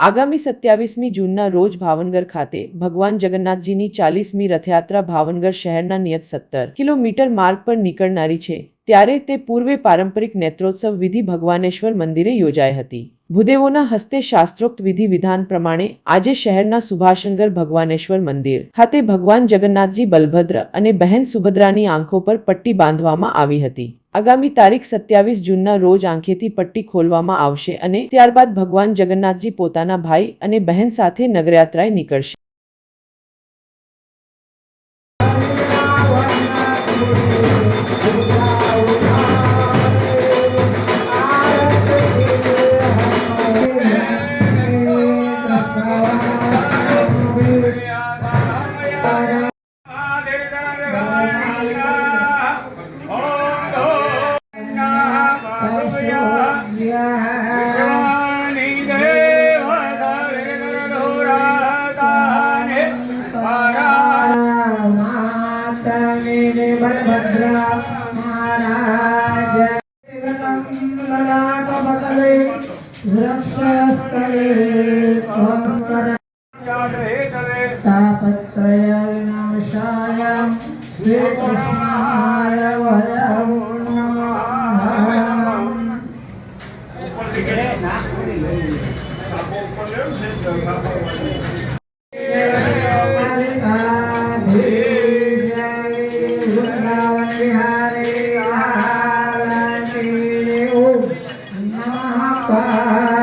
આગામી સત્યાવીસમી જૂનના રોજ ભાવનગર ખાતે ભગવાન જગન્નાથજીની ચાલીસમી રથયાત્રા ભાવનગર શહેરના નિયત સત્તર કિલોમીટર માર્ગ પર નીકળનારી છે. ત્યારે તે પૂર્વે પારંપરિક નેત્રોત્સવ વિધિ ભગવાનેશ્વર મંદિરે યોજાઈ હતી. ભૂદેવોના હસ્તે શાસ્ત્રોક્ત વિધિ વિધાન પ્રમાણે આજે શહેરના સુભાષનગર ભગવાનેશ્વર મંદિર ખાતે ભગવાન જગન્નાથજી બલભદ્ર અને બહેન સુભદ્રાની આંખો પર પટ્ટી બાંધવામાં આવી હતી. આગામી તારીખ સત્યાવીસ જૂનના રોજ આંખેથી પટ્ટી ખોલવામાં આવશે અને ત્યારબાદ ભગવાન જગન્નાથજી પોતાના ભાઈ અને બહેન સાથે નગરયાત્રાએ નીકળશે. વૃક્ષસ્થલે ઓંકાર તાપત્રય વિનાશાય શ્રીકૃષ્ણાય વયમ નમઃ ઉપરથી Yeah.